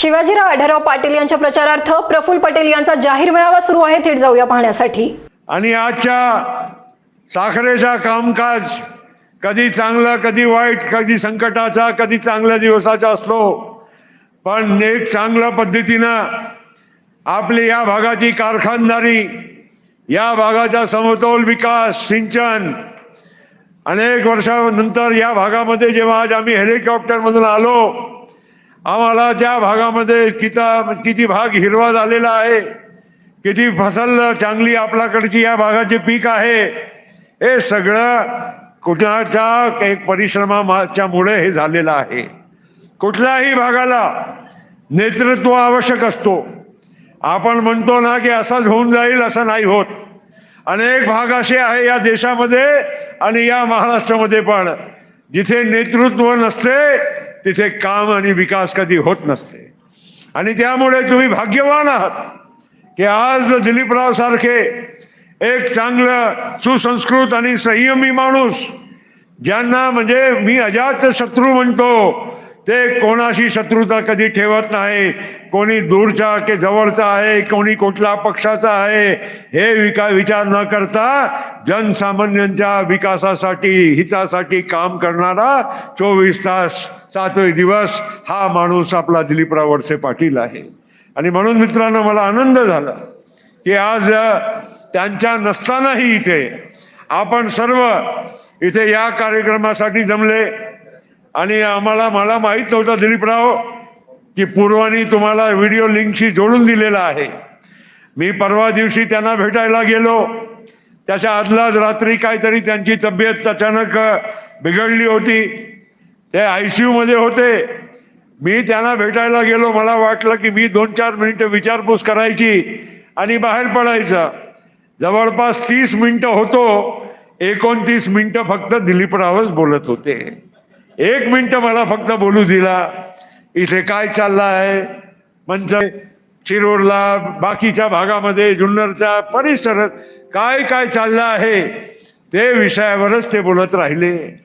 शिवाजीराव आढळराव पाटील यांच्या प्रचारार्थ प्रफुल्ल पटेल यांचा जाहीर मेळावा सुरू आहे. थेट जाऊया पाहण्यासाठी. आणि आजच्या साखरेचा कामकाज कधी चांगलं कधी वाईट कधी संकटाचा कधी चांगल्या दिवसाचा असतो. पण एक चांगल्या पद्धतीनं आपली या भागाची कारखानदारी या भागाचा समतोल विकास सिंचन अनेक वर्षानंतर या भागामध्ये जेव्हा आज आम्ही हेलिकॉप्टरमधून आलो आम्हाला त्या भागामध्ये किता किती भाग हिरवा झालेला आहे किती फसल चांगली आपल्याकडची या भागाचे पीक आहे हे सगळं कुठल्याच्या एक परिश्रमाच्या मुळे हे झालेलं आहे. कुठल्याही भागाला नेतृत्व आवश्यक असतो. आपण म्हणतो ना की असाच होऊन जाईल असं नाही होत. अनेक भाग असे आहे या देशामध्ये आणि या महाराष्ट्रामध्ये पण. जिथे नेतृत्व नसते तिथे काम आणि विकास कधी होत नसते. आणि त्यामुळे तुम्ही भाग्यवान आहात की आज दिलीपराव सारखे एक चांगलं सुसंस्कृत आणि संयमी माणूस ज्यांना म्हणजे मी अजात शत्रू म्हणतो ते कोणाशी शत्रुता कधी ठेवत नाही कोणी दूरचा की जवळचा आहे कोणी कुठल्या पक्षाचा आहे हे विका विचार न करता जनसामान्यांच्या विकासासाठी हितासाठी काम करणारा चोवीस तास सातवे दिवस हा माणूस आपला दिलीपराव वडसे पाटील आहे. आणि म्हणून मित्रांनो मला आनंद झाला की आज त्यांच्या नसतानाही इथे आपण सर्व इथे या कार्यक्रमासाठी जमले. आणि आम्हाला मला माहीत नव्हतं दिलीपराव की पूर्वानी तुम्हाला व्हिडिओ लिंकशी जोडून दिलेला आहे. मी परवा दिवशी त्यांना भेटायला गेलो. त्याच्या आदलाच रात्री काहीतरी त्यांची तब्येत अचानक बिघडली होती. ते आय सी यूमध्ये होते. मी त्यांना भेटायला गेलो. मला वाटलं की मी दोन चार मिनिटं विचारपूस करायची आणि बाहेर पडायचं. जवळपास तीस मिनटं होतो. एकोणतीस मिनटं फक्त दिलीपरावच बोलत होते. एक मिनटं मला फक्त बोलू दिला. इथे काय चाललं आहे म्हणजे शिरोडला बाकीच्या भागामध्ये जुन्नरच्या परिसरात काय काय चाललं आहे ते विषयावरच ते बोलत राहिले.